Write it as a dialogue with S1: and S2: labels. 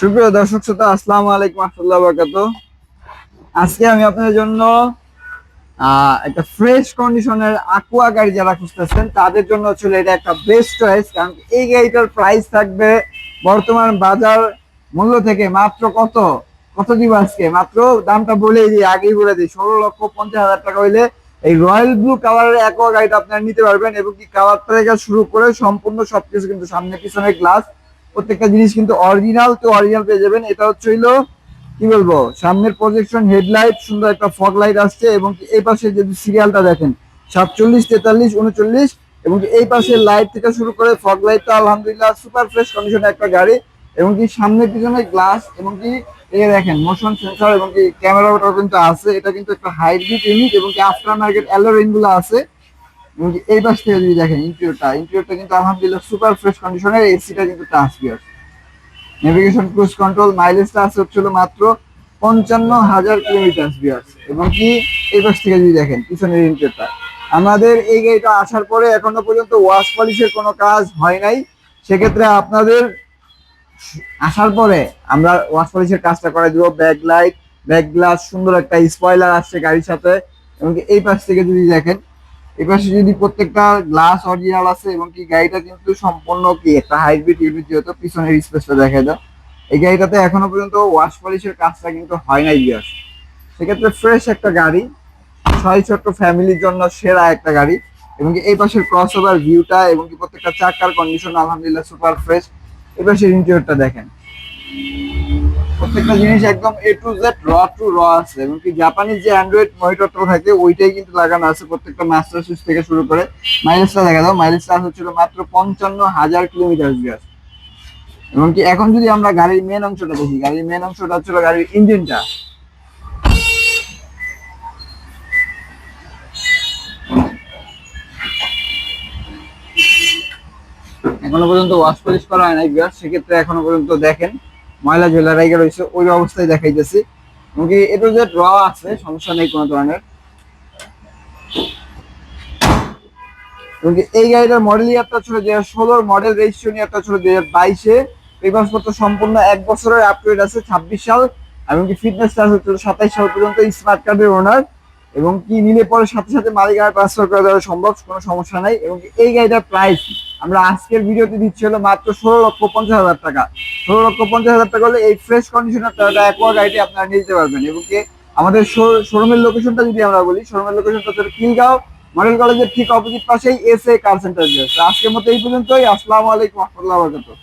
S1: সুপ্রিয় দর্শক শ্রোতা, আসসালামু আলাইকুম রহমতুল্লাহ বরকাত আজকে আমি আপনাদের জন্য একটা ফ্রেশ কন্ডিশনের আকুয়া গাড়ি যারা খুঁজতেছেন, তাদের জন্য ছিল এটা একটা বেস্ট চয়েস কারণ এই গাড়িটার প্রাইস থাকবে বর্তমান বাজার মূল্য থেকে মাত্র কত? কত দিব আজকে? মাত্র দামটা বলেই দিই, আগেই বলে দিই, ষোলো লক্ষ পঞ্চাশ হাজার টাকা হইলে এই রয়্যাল ব্লু কালারের অ্যাকোয়া গাড়িটা আপনারা নিতে পারবেন এবং কি কালার থেকে শুরু করে সম্পূর্ণ সবকিছু কিন্তু সামনে পিছনে গ্লাস প্রত্যেকটা জিনিস কিন্তু অরিজিনাল তো অরিজিনাল পেয়ে যাবেন। এটা হচ্ছে হইল, কি বলব, সামনের প্রজেকশন হেডলাইট সুন্দর একটা ফগ লাইট আসছে এবং এই পাশে যদি সিরিয়ালটা দেখেন, সাতচল্লিশ, তেতাল্লিশ, উনচল্লিশ এবং এই পাশে লাইট থেকে শুরু করে ফগ লাইট লাইটটা আলহামদুলিল্লাহ সুপার ফ্রেশ কন্ডিশনে একটা গাড়ি এবং কি সামনে পিছনে গ্লাস এবং কি এই দেখেন মোশন সেন্সর এবং কি ক্যামেরাটাও কিন্তু আছে। এটা কিন্তু একটা হাইব্রিড ইউনিট এবং কি আফটার মার্কেট অ্যালোরিংগুলো আছে। এই পাশ থেকে যদি দেখেন ইন্টেরিয়রটা ইন্টেরিয়রটা কিন্তু আলহামদুলিল্লাহ সুপার ফ্রেশ কন্ডিশনের এসিটা কিন্তু touch gear navigation cruise control মাইলেজটা আছে হচ্ছিল মাত্র পঞ্চান্ন হাজার কিলোমিটার বিয়ার্স এবং কি এই পাশ থেকে যদি দেখেন পিছনের ইন্টেরিয়রটা আমাদের এই গাড়িটা আসার পরে এখনও পর্যন্ত ওয়াশ পলিশের কোনো কাজ হয় নাই। সেক্ষেত্রে আপনাদের আসার পরে আমরা ওয়াশ পলিশের কাজটা করে দিব। ব্যাক লাইট ব্যাক গ্লাস সুন্দর একটা স্পয়লার আসছে গাড়ির সাথে। এবং এই পাশ থেকে যদি দেখেন এই পাশে যদি প্রত্যেকটা গ্লাস অরিজিনাল আছে এবং কি গাড়িটা কিন্তু সম্পূর্ণ কি একটা হাইব্রিড ইউনিট যেহেতু পিছনের স্পেসটা দেখা যায় এই গাড়িটাতে এখনও পর্যন্ত ওয়াশ পলিশের কাজটা কিন্তু হয় নাই বিয়াস সেক্ষেত্রে ফ্রেশ একটা গাড়ি, ছয় ছোট্ট ফ্যামিলির জন্য সেরা একটা গাড়ি এবং কি এই পাশের ক্রস ওভার ভিউটা এবং কি প্রত্যেকটা চাকার কন্ডিশন আলহামদুলিল্লাহ সুপার ফ্রেশ এই পাশের ইন্টেরিয়রটা দেখেন। প্রত্যেকটা জিনিস একদম এ টু জেড র টু র আছে। এবং কি জাপানিজ যে অ্যান্ড্রয়েড মনিটরটা থাকে, ওইটাই কিন্তু লাগানো আছে প্রত্যেকটা মাস্টার সুইচ থেকে শুরু করে। মাইলেজটা দেখা দাও মাইলেজটা হচ্ছিল মাত্র পঞ্চান্ন হাজার কিলোমিটার গ্যাস এবং কি এখন যদি আমরা গাড়ির মেন অংশটা দেখি, গাড়ির মেন অংশটা হচ্ছিল গাড়ির ইঞ্জিনটা এখনও পর্যন্ত ওয়াশ পলিশ করা হয় নাই সেক্ষেত্রে এখনও পর্যন্ত দেখেন। ময়লা ঝোলা রাইগে রয়েছে, ওই অবস্থায় দেখাইতেছি। এমনকি এটু যে র আছে, সমস্যা নেই কোনো ধরনের। এই গাড়িটার মডেল ইয়ারটা ছিল দুই হাজার ষোলোর মডেল রেজিস্ট্রেশন ইয়ারটা ছিল দুই হাজার বাইশে। পেপারসপত্র সম্পূর্ণ এক বছরের আপডেট আছে, ছাব্বিশ সাল। এমনকি ফিটনেস চার্জ হচ্ছিল সাতাইশ সাল পর্যন্ত স্মার্ট কার্ডের ওনার এবং কি নিলে পরে সাথে সাথে মালিকানা ট্রান্সফার করে দেওয়া সম্ভব, কোনো সমস্যা নাই। এবং এই গাড়িটার প্রাইস আমরা আজকের ভিডিওতে দিচ্ছি হলো মাত্র ষোলো লক্ষ পঞ্চাশ হাজার টাকা। ষোলো লক্ষ পঞ্চাশ হাজার টাকা হলে এই ফ্রেশ কন্ডিশনের টয়োটা অ্যাকোয়া গাড়িটি আপনারা নিয়ে যেতে পারবেন এবং কি আমাদের শোরুমের লোকেশনটা যদি আমরা বলি শোরুমের লোকেশনটা হচ্ছে কিলগাঁও মডেল কলেজের ঠিক অপোজিট পাশেই এস এ কার সেন্টার আজকের মতো এই পর্যন্তই। আসসালামু আলাইকুম, রহমতুল্লাহ, বরকাতুহ।